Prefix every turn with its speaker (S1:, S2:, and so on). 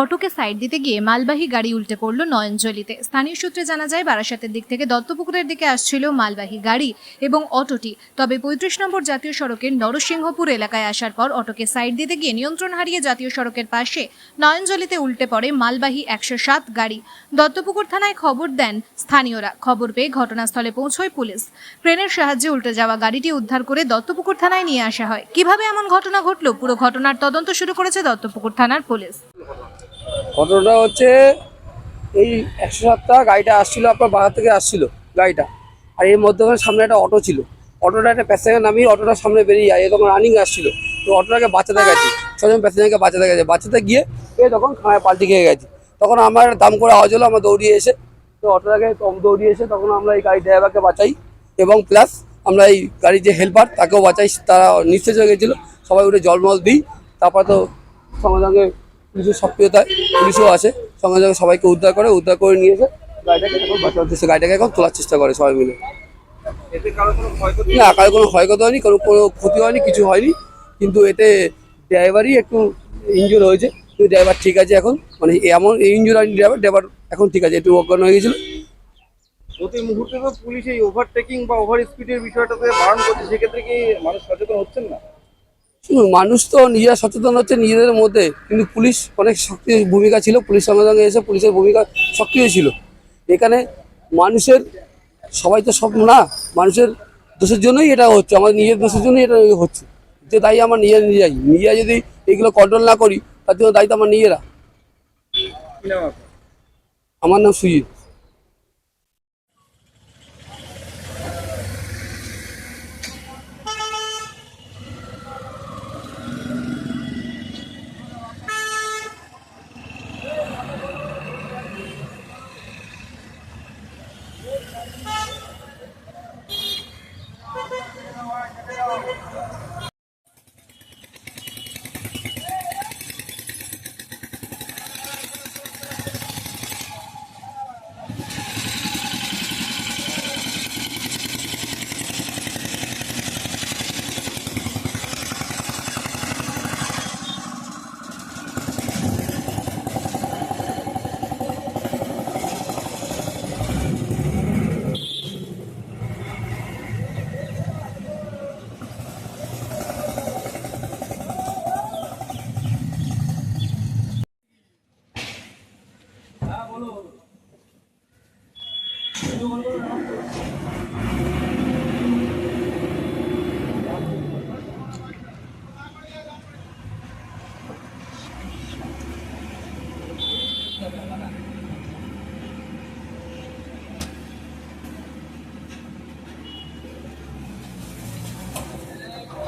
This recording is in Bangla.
S1: অটোকে সাইড দিতে গিয়ে মালবাহী গাড়ি উল্টে পড়ল নয়নজলিতে। স্থানীয় সূত্রে জানা যায়, বারাসাতের দিক থেকে দত্তপুকুরের দিকে আসছিল মালবাহী গাড়ি এবং অটোটি। তবে পঁয়ত্রিশ নম্বর জাতীয় সড়কের নরসিংহপুর এলাকায় আসার পর অটোকে সাইড দিতে গিয়ে নিয়ন্ত্রণ হারিয়ে জাতীয় সড়কের পাশে নয়নজলিতে উল্টে পড়ে মালবাহী একশো সাত গাড়ি। দত্তপুকুর থানায় খবর দেন স্থানীয়রা। খবর পেয়ে ঘটনাস্থলে পৌঁছয় পুলিশ। ক্রেনের সাহায্যে উল্টে যাওয়া গাড়িটি উদ্ধার করে দত্তপুকুর থানায় নিয়ে আসা হয়। কীভাবে এমন ঘটনা ঘটল? পুরো ঘটনার তদন্ত শুরু করেছে দত্তপুকুর থানার পুলিশ।
S2: ঘটনাটা হচ্ছে এই একশো সাতটা গাড়িটা আসছিল, আপনার বাজার থেকে আসছিল গাড়িটা। আর এর মধ্যখানে সামনে একটা অটো ছিল। অটোটা একটা প্যাসেঞ্জার নামিয়ে অটোটার সামনে বেরিয়ে যায়। এ তখন রানিং আসছিল। তো অটোটাকে বাঁচাতে গেছে। ছজন প্যাসেঞ্জারকে বাঁচাতে গেছে। বাঁচাতে গিয়ে এ তখন খানায় পাল্টি খেয়ে গেছে। তখন আমার দাম করে আওয়াজ হলো, আমরা দৌড়িয়ে এসে তো অটোটাকে কম দৌড়িয়ে এসে তখন আমরা এই গাড়ি ড্রাইভারকে বাঁচাই এবং প্লাস আমরা এই গাড়ির যে হেল্পার তাকেও বাঁচাই। তারা নিঃশেষ হয়ে গেছিল। সবাই উঠে জলমল দিই। তারপর তো সঙ্গে সঙ্গে পুলিশের সক্রিয়তায় পুলিশও আছে। সঙ্গে সঙ্গে সবাইকে উদ্ধার করে উদ্ধার করে নিয়ে এসে গাড়িটাকে এখন বাঁচানোর গাড়িটাকে এখন তোলার চেষ্টা করে সবাই মিলে। না কারও কোনো ক্ষয়ক্ষতি হয়নি কোনো কোনো ক্ষতি হয়নি কিছু হয়নি। কিন্তু এতে ড্রাইভারই একটু ইনজুর হয়েছে। কিন্তু ড্রাইভার ঠিক আছে এখন। মানে এমন ইনজুর হয়নি ড্রাইভার ড্রাইভার এখন ঠিক আছে একটু অজ্ঞান হয়ে গেছিল।
S3: প্রতি মুহূর্তে তো পুলিশ এই ওভারটেকিং বা ওভার স্পিডের বিষয়টাতে বারণ করছে। সেক্ষেত্রে কি মানুষ সচেতন হচ্ছেন না?
S2: মানুষ তো নিজেরা সচেতন হচ্ছে নিজেদের মধ্যে কিন্তু পুলিশ অনেক সক্রিয় ভূমিকা ছিল পুলিশ সঙ্গে সঙ্গে এসে পুলিশের ভূমিকা সক্রিয় ছিল। এখানে মানুষের সবাই তো সব না মানুষের দোষের জন্যই এটা হচ্ছে আমাদের নিজের দোষের জন্যই এটা হচ্ছে। যে দায়ী আমার নিজের নিজেরাই নিজেরা যদি এগুলো কন্ট্রোল না করি তার জন্য দায়িত্ব আমার নিজেরা। আমার নাম সুজিত।